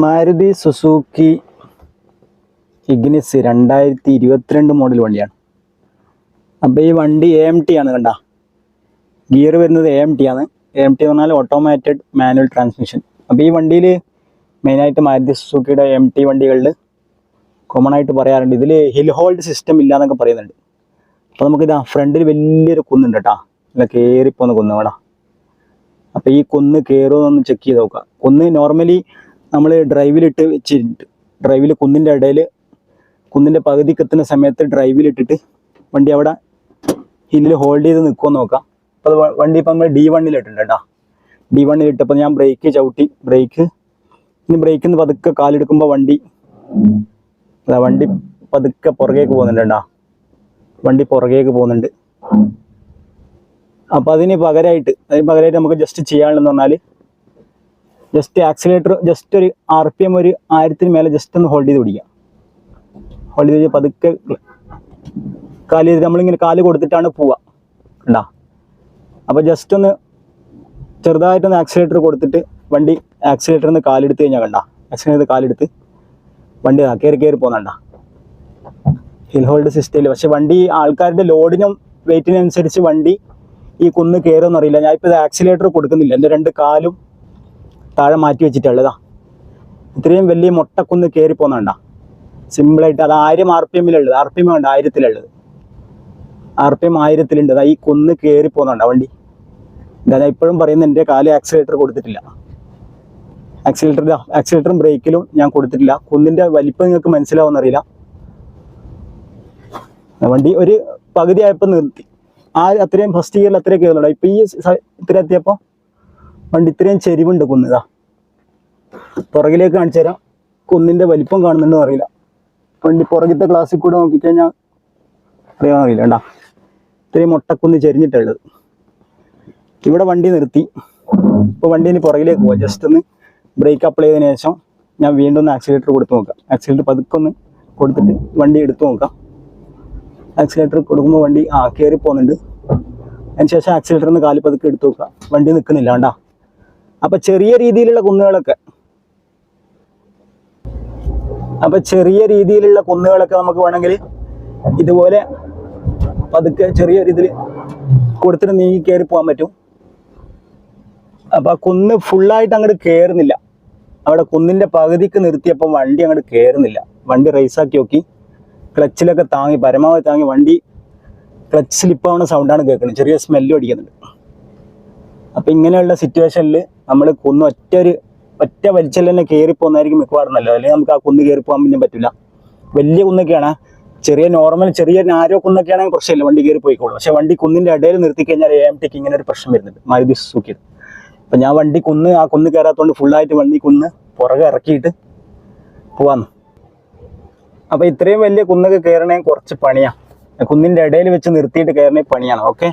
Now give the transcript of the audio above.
Maruti Suzuki Ignis രണ്ടായിരത്തി ഇരുപത്തിരണ്ട് model വണ്ടിയാണ്. അപ്പോൾ ഈ വണ്ടി എ എം ടി ആണ് കണ്ട. ഗിയർ വരുന്നത് എ എം ടി ആണ്. എ എം ടി പറഞ്ഞാൽ ഓട്ടോമാറ്റഡ് മാനുവൽ ട്രാൻസ്മിഷൻ അപ്പോൾ ഈ വണ്ടിയിൽ മെയിനായിട്ട് മാരുതി സുസൂക്കിയുടെ എം ടി വണ്ടികളിൽ കോമൺ ആയിട്ട് പറയാറുണ്ട്. ഇതിൽ ഹിൽ ഹോൾഡ് സിസ്റ്റം ഇല്ല എന്നൊക്കെ പറയുന്നുണ്ട് അപ്പോൾ നമുക്കിതാ ഫ്രണ്ടിൽ വലിയൊരു കുന്നുണ്ട് കേട്ടോ ഇല്ല കയറിപ്പോന്ന് കുന്ന് വേടാ അപ്പോൾ ഈ കുന്ന് കയറുമെന്ന് ചെക്ക് ചെയ്ത് നോക്കാം. കുന്ന് നോർമലി നമ്മൾ ഡ്രൈവിലിട്ട് വെച്ചിട്ടുണ്ട് ഡ്രൈവിൽ കുന്നിന്റെ ഇടയിൽ കുന്നിന്റെ പകുതിക്ക് എത്തുന്ന സമയത്ത് ഡ്രൈവിലിട്ടിട്ട് വണ്ടി അവിടെ ഹില്ലിൽ ഹോൾഡ് ചെയ്ത് നിൽക്കുമെന്ന് നോക്കാം. അപ്പോൾ വണ്ടി ഇപ്പം നമ്മൾ ഡി വണ്ണിലിട്ടുണ്ട് കേട്ടോ. ഡി വണ്ണിലിട്ടപ്പോൾ ഞാൻ ബ്രേക്ക് ചവിട്ടി ബ്രേക്ക് ഇനി ബ്രേക്കിൽ നിന്ന് പതുക്കെ കാലെടുക്കുമ്പോൾ വണ്ടി അതാ വണ്ടി പതുക്കെ പുറകേക്ക് പോകുന്നുണ്ട് കേട്ടോ. വണ്ടി പുറകേക്ക് പോകുന്നുണ്ട്. അപ്പോൾ അതിന് പകരമായിട്ട് അതിന് പകരമായിട്ട് നമുക്ക് ജസ്റ്റ് ചെയ്യാനുള്ളതെന്ന് പറഞ്ഞാൽ ജസ്റ്റ് ആക്സിലേറ്റർ ജസ്റ്റ് ഒരു ആർ പി എം ഒരു ആയിരത്തിന് മേലെ ജസ്റ്റ് ഒന്ന് ഹോൾഡ് ചെയ്ത് പിടിക്കുക ഹോൾഡ് ചെയ്ത് പതുക്കെ കാൽ ചെയ്ത് നമ്മളിങ്ങനെ കാൽ കൊടുത്തിട്ടാണ് പോവുക. ഉണ്ടാ അപ്പോൾ ജസ്റ്റ് ഒന്ന് ചെറുതായിട്ടൊന്ന് ആക്സിലേറ്റർ കൊടുത്തിട്ട് വണ്ടി ആക്സിലേറ്ററിൽ നിന്ന് കാലെടുത്ത് കഴിഞ്ഞാൽ കണ്ട? ആക്സിലേറ്റർ കാലെടുത്ത് വണ്ടി കയറി കയറി പോകുന്നണ്ട ഹിൽ ഹോൾഡ് സിസ്റ്റമില്ല പക്ഷെ വണ്ടി ആൾക്കാരുടെ ലോഡിനും വെയിറ്റിനും അനുസരിച്ച് വണ്ടി ഈ കുന്ന് കയറുമെന്നറിയില്ല ഞാൻ ഇപ്പോൾ ഇത് ആക്സിലേറ്റർ കൊടുക്കുന്നില്ല. എന്റെ രണ്ട് കാലും താഴെ മാറ്റി വെച്ചിട്ടുള്ളതാ ഇത്രയും വലിയ മുട്ടക്കുന്ന് കയറി പോകുന്നുണ്ട സിമ്പിളായിട്ട് അത് ആയിരം ആർ പി എമ്മിലുള്ളത് ആർ പി എം ഉണ്ട് ആയിരത്തിലുള്ളത് ആർ പി എം ആയിരത്തിലുണ്ട് ഈ കുന്ന് കയറി പോകുന്നുണ്ട് വണ്ടി. ഞാൻ ഇപ്പോഴും പറയുന്നത് എന്റെ കാൽ ആക്സിലേറ്റർ കൊടുത്തിട്ടില്ല. ആക്സിലേറ്റർ ആക്സിലേറ്ററും ബ്രേക്കിലും ഞാൻ കൊടുത്തിട്ടില്ല. കുന്നിന്റെ വലിപ്പം നിങ്ങൾക്ക് മനസ്സിലാവുമെന്നറിയില്ല വണ്ടി ഒരു പകുതി ആയപ്പോൾ നിർത്തി. ആ അത്രയും ഫസ്റ്റ് ഇയറിൽ അത്രയും കയറുന്നുണ്ടോ ഇപ്പം ഈ ഇത്ര എത്തിയപ്പോൾ വണ്ടി ഇത്രയും ചെരിവുണ്ട് കുന്നിതാ പുറകിലേക്ക് കാണിച്ചു തരാം. കുന്നിന്റെ വലിപ്പം കാണുന്നുണ്ടോ അറിയില്ല. വണ്ടി പുറകിലത്തെ ക്ലാസ്സിൽ കൂടെ നോക്കിക്കഴിഞ്ഞാൽ അറിയാൻ അറിയില്ല കണ്ടാ. ഇത്രയും മുട്ടക്കുന്ന് ചെരിഞ്ഞിട്ടുള്ളത്. ഇവിടെ വണ്ടി നിർത്തി. ഇപ്പോൾ വണ്ടി പുറകിലേക്ക് പോവാം. ജസ്റ്റ് ഒന്ന് ബ്രേക്ക് അപ്ലൈ ചെയ്തതിനു ശേഷം ഞാൻ വീണ്ടും ഒന്ന് ആക്സിലേറ്റർ കൊടുത്ത് നോക്കാം. ആക്സിലേറ്റർ പതുക്കെ ഒന്ന് കൊടുത്തിട്ട് വണ്ടി എടുത്തു നോക്കാം. ആക്സിലേറ്റർ കൊടുക്കുമ്പോൾ വണ്ടി ആ കയറി പോകുന്നുണ്ട്. അതിനുശേഷം ആക്സിലേറ്ററിൽ നിന്ന് കാലിപ്പതുക്കെ എടുത്ത് നോക്കുക വണ്ടി നിൽക്കുന്നില്ല കണ്ടാ. അപ്പം ചെറിയ രീതിയിലുള്ള കുന്നുകളൊക്കെ. അപ്പം ചെറിയ രീതിയിലുള്ള കുന്നുകളൊക്കെ നമുക്ക് വേണമെങ്കിൽ ഇതുപോലെ പതുക്കെ ചെറിയ രീതിയിൽ കൊടുത്തിട്ട് നീങ്ങി കയറി പോകാൻ പറ്റും. അപ്പം കുന്ന് ഫുള്ളായിട്ട് അങ്ങോട്ട് കയറുന്നില്ല അവിടെ കുന്നിന്റെ പകുതിക്ക് നിർത്തിയപ്പോൾ വണ്ടി അങ്ങോട്ട് കയറുന്നില്ല വണ്ടി റേസാക്കി നോക്കി. ക്ലച്ചിലൊക്കെ താങ്ങി പരമാവധി താങ്ങി വണ്ടി ക്ലച്ച് സ്ലിപ്പ് ആവുന്ന സൗണ്ടാണ് കേൾക്കുന്നത് ചെറിയ സ്മെല്ലും അടിക്കുന്നുണ്ട്. അപ്പം ഇങ്ങനെയുള്ള സിറ്റുവേഷനിൽ നമ്മൾ കുന്ന് ഒറ്റ ഒരു ഒറ്റ വലിച്ചൽ തന്നെ കയറി പോകുന്നതായിരിക്കും മിക്കവാറും നല്ലത്. അല്ലെങ്കിൽ നമുക്ക് ആ കുന്ന് കയറി പോകാൻ പിന്നെ പറ്റില്ല വലിയ കുന്നൊക്കെയാണ്. ചെറിയ നോർമൽ ചെറിയ നാരോ കുന്നൊക്കെയാണെങ്കിൽ പ്രശ്നമില്ല വണ്ടി കയറി പോയിക്കോളും. പക്ഷെ വണ്ടി കുന്നിന്റെ ഇടയിൽ നിർത്തി കഴിഞ്ഞാൽ എ എം ടിക്ക് ഇങ്ങനെ ഒരു പ്രശ്നം വരുന്നുണ്ട്. മാരുതി സുസുക്കി അപ്പം ഞാൻ വണ്ടി കുന്ന് ആ കുന്ന് കയറാത്തതുകൊണ്ട് ഫുള്ളായിട്ട് വണ്ടി കുന്ന് പുറകെ ഇറക്കിയിട്ട് പോവാന്ന്. അപ്പോൾ ഇത്രയും വലിയ കുന്നൊക്കെ കയറണേ കുറച്ച് പണിയാണ് കുന്നിന്റെ ഇടയിൽ വെച്ച് നിർത്തിയിട്ട് കയറണേ പണിയാണ്. ഓക്കെ?